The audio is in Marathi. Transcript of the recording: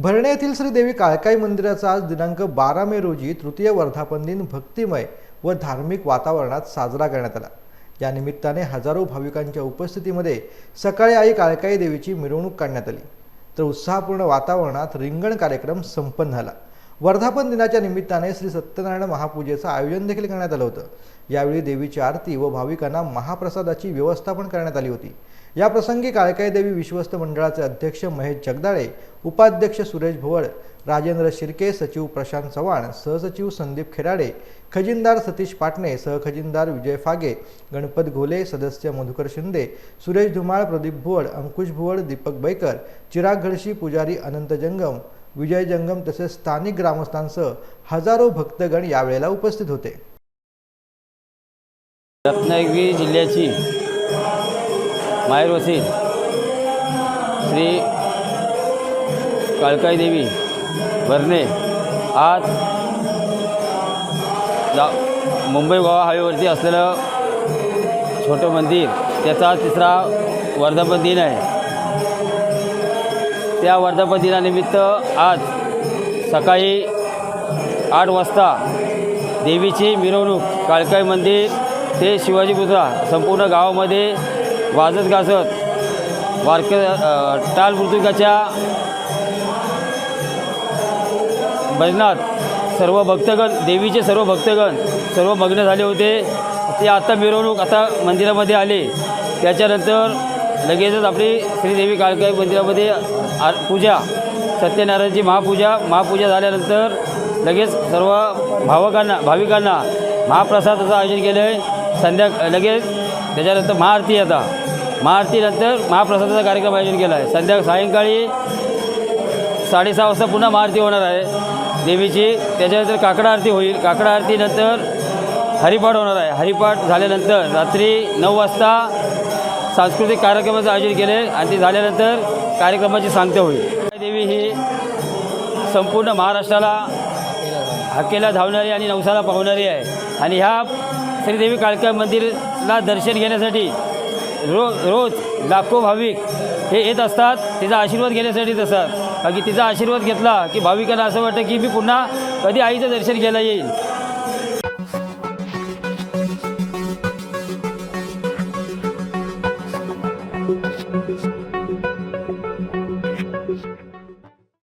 भरणे येथील श्रीदेवी काळकाई मंदिराचा आज दिनांक बारा मे रोजी तृतीय वर्धापन दिन भक्तिमय व धार्मिक वातावरणात साजरा करण्यात आला. या निमित्ताने हजारो भाविकांच्या उपस्थितीमध्ये सकाळी आई काळकाई देवीची मिरवणूक काढण्यात आली. तर उत्साहपूर्ण वातावरणात रिंगण कार्यक्रम संपन्न झाला. वर्धापन दिनाच्या निमित्ताने श्री सत्यनारायण महापूजेचं आयोजन देखील करण्यात आलं होतं. यावेळी देवीची आरती व भाविकांना महाप्रसादाची व्यवस्था पण करण्यात आली होती. या प्रसंगी काळकाई देवी विश्वस्त मंडळाचे अध्यक्ष महेश जगदाळे उपाध्यक्ष सुरेश भोवळ राजेंद्र शिर्के सचिव प्रशांत चव्हाण सहसचिव संदीप खेराडे खजिनदार सतीश पाटणे सहखजिनदार विजय फागे गणपत घोले सदस्य मधुकर शिंदे सुरेश धुमाळ प्रदीप भुवड अंकुश भुवड दीपक बैकर चिराग घडशी पुजारी अनंत जंगम विजय जंगम तसेच स्थानिक ग्रामस्थांसह हजारो भक्तगण यावेळेला उपस्थित होते. रत्नागिरी जिल्ह्याची माहेर श्री काळकाई देवी भरणे. आज जा मुंबई गोवा हायवेवरती असलेलं छोटं मंदिर त्याचा तिसरा वर्धापन दिन आहे. त्या वर्धापन दिनानिमित्त आज सकाळी आठ वाजता देवीची मिरवणूक काळकाई मंदिर ते शिवाजी पुतळा संपूर्ण गावामध्ये वाजत गाजत वारक टाल मृदुंगाच्या भजनात सर्व भक्तगण देवीचे सर्व भक्तगण सर्व मग्न झाले होते. ते आता मिरवणूक आता मंदिरामध्ये आले. त्याच्यानंतर लगेचच आपली श्रीदेवी काळकाई मंदिरामध्ये आ पूजा सत्यनारायणची महापूजा महापूजा झाल्यानंतर लगेच सर्व भावकांना भाविकांना महाप्रसादाचं आयोजन केलं आहे संध्या लगेच त्याच्यानंतर महाआरती आता. महाआरतीनंतर महाप्रसादाचा कार्यक्रम आयोजन केला आहे. संध्या सायंकाळी साडेसहा वाजता पुन्हा महाआरती होणार आहे देवीची. त्याच्यानंतर काकडा आरती होईल. काकडा आरतीनंतर हरिपाठ होणार आहे. हरिपाठ झाल्यानंतर रात्री नऊ वाजता सांस्कृतिक कार्यक्रमाचं आयोजन केले आणि ते झाल्यानंतर कार्यक्रमाची सांगता होईल. देवी ही संपूर्ण महाराष्ट्राला हाकेला धावणारी आणि नवसाला पावणारी आहे. आणि ह्या श्रीदेवी काळका मंदिरला दर्शन घेण्यासाठी रोज रोज लाखो भाविक हे येत असतात. तिचा आशीर्वाद घेण्यासाठीच असतात बाकी तिचा आशीर्वाद घेतला की भाविकांना असं वाटतं की मी पुन्हा कधी आईचं दर्शन घ्यायला येईल.